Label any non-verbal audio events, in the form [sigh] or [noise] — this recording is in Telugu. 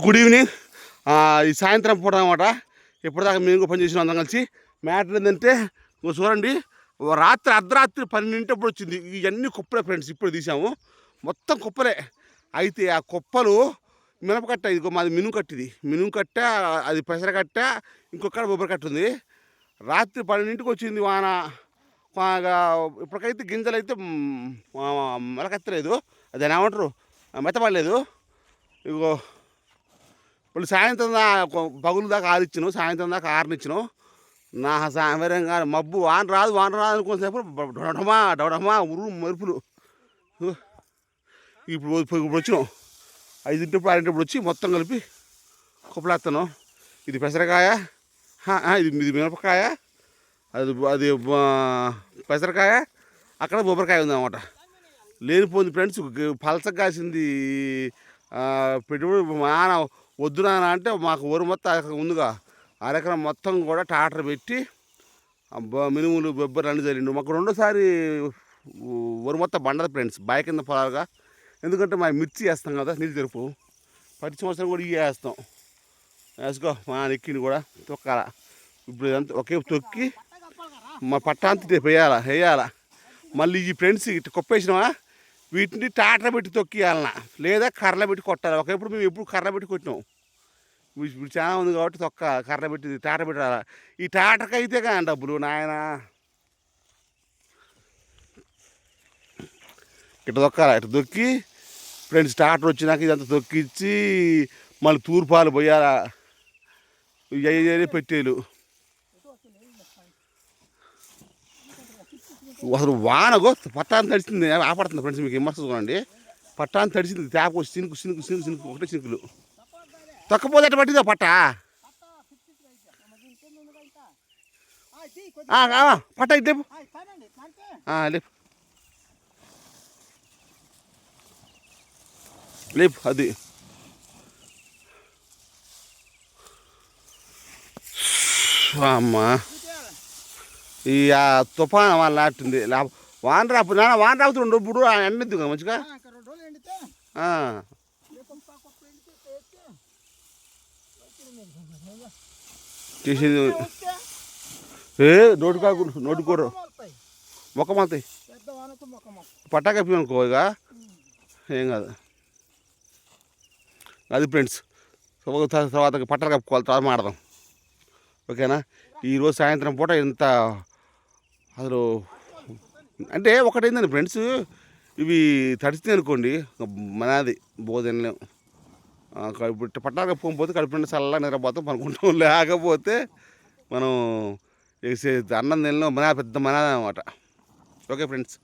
గుడ్ ఈవినింగ్ ఈ సాయంత్రం పూట అనమాట ఇప్పటిదాకా మేము కూడా పని చేసిన అందరం కలిసి. మ్యాటర్ ఏంటంటే చూడండి ఓ రాత్రి అర్ధరాత్రి పన్నెండింటప్పుడు వచ్చింది. ఇవన్నీ కుప్పలే ఫ్రెండ్స్ ఇప్పుడు తీసాము. మొత్తం కుప్పలే. అయితే ఆ కుప్పలు మినపకట్ట ఇదిగో మాది మినుము కట్టిది మినుము కట్ట అది పెసర కట్ట ఇంకొక బొబ్బరి కట్ట ఉంది. రాత్రి పన్నెండింటికి వచ్చింది వాన. ఇప్పటికైతే గింజలు అయితే మొలకెత్తలేదు. అది ఏమంటారు? మెత్తపడలేదు ఇగో ఇప్పుడు సాయంత్రం దాకా పగులు దాకా ఆరిచ్చిను సాయంత్రం దాకా ఆరనిచ్చినాం నా సాయంత్రంగా మబ్బు వాన రాదు వాన రాదు అనుకోసేపు డొడమా డొడమా ఉరు మెరుపులు. ఇప్పుడు ఇప్పుడు వచ్చినాం. ఐదింటప్పుడు ఆరింటప్పుడు వచ్చి మొత్తం కలిపి కుప్పలేస్తాను ఇది పెసరకాయ ఇది ఇది మిరపకాయ అది అది పెసరకాయ అక్కడ బొబ్బరికాయ ఉంది అనమాట లేనిపోయింది ఫ్రెండ్స్ పలసగా కాసింది పెట్టుబడి మాన వద్దునా అంటే మాకు ఊరు మొత్తం ఉందిగా. అరెకరం మొత్తం కూడా టాటర్ పెట్టి మినుములు బొబ్బరి అన్ని జరిగిండు. మాకు రెండోసారి ఊరు మొత్తం బండదు ఫ్రెండ్స్ బాయ్ కింద పొలాలుగా. ఎందుకంటే మా మిర్చి వేస్తాం కదా నీళ్ళు తెరుపు ప్రతి సంవత్సరం కూడా ఇవి వేస్తాం. వేసుకో మా నెక్కిని కూడా తొక్కాల. ఇప్పుడు ఇదంతా ఒకే తొక్కి మా పట్టాంతి వేయాలా వేయాలా. మళ్ళీ ఈ ఫ్రెండ్స్ ఇటు కొప్పేసినావా? వీటిని టాటా పెట్టి తొక్కియాలన? లేదా కర్రలు పెట్టి కొట్టాలి? ఒకప్పుడు మేము ఎప్పుడు కర్ర పెట్టి కొట్టినాం. ఇప్పుడు చాలా ఉంది కాబట్టి తొక్క కర్ర పెట్టి టాటా పెట్టాలి? ఈ టాటర్కి అయితే కానీ డబ్బులు నాయన. ఇటు తొక్కాలి? ఇటు తొక్కి ఫ్రెండ్స్ టాటర్ వచ్చినాక ఇదంతా తొక్కిచ్చి మళ్ళీ తూర్పాలు పోయాలా? ఇవి పెట్టేలు. అసలు వానగో పట్టాన్ని తడిచింది ఆపడుతుంది ఫ్రెండ్స్ మీకు విమర్శ చూడండి. పట్టాన్ని తడిచింది తేప సినుకు సినుకు సినుకు సినుకు ఒకటే సినుకులు తొక్కపోతే పట్టిందా పట్ట? పట్ట ఇటు లేపు. లేపు. లేపు అది. అమ్మా. ఈ తుఫాన్ వాళ్ళ నాటింది వాన రాపు నాన్న వాన రాపుతుండు ఇప్పుడు ఎండిద్ది కదా మంచిగా. చేసేది ఏ నోటి కాకు నోటి కూర. మొక్క మాతాయి పట్టాక అనుకో ఇక. ఏం కాదు. అది ఫ్రెండ్స్ తర్వాత పట్టాలు కప్పుకోవాలి తర్వాత మాడదాం. ఓకేనా? ఈరోజు సాయంత్రం పూట ఇంత అసలు అంటే ఒకటైందండి ఫ్రెండ్స్ ఇవి తడిస్తే అనుకోండి మనది బోధనలేం ఇప్పుడు పట్టాలు కప్పుకోకపోతే కడుపు నిండా చల్లగా నిద్రపోతాం పనుకుంటాం [laughs] లేకపోతే మనం వేసే అన్నం తినలేం మన పెద్ద మనది అనమాట ఓకే ఫ్రెండ్స్.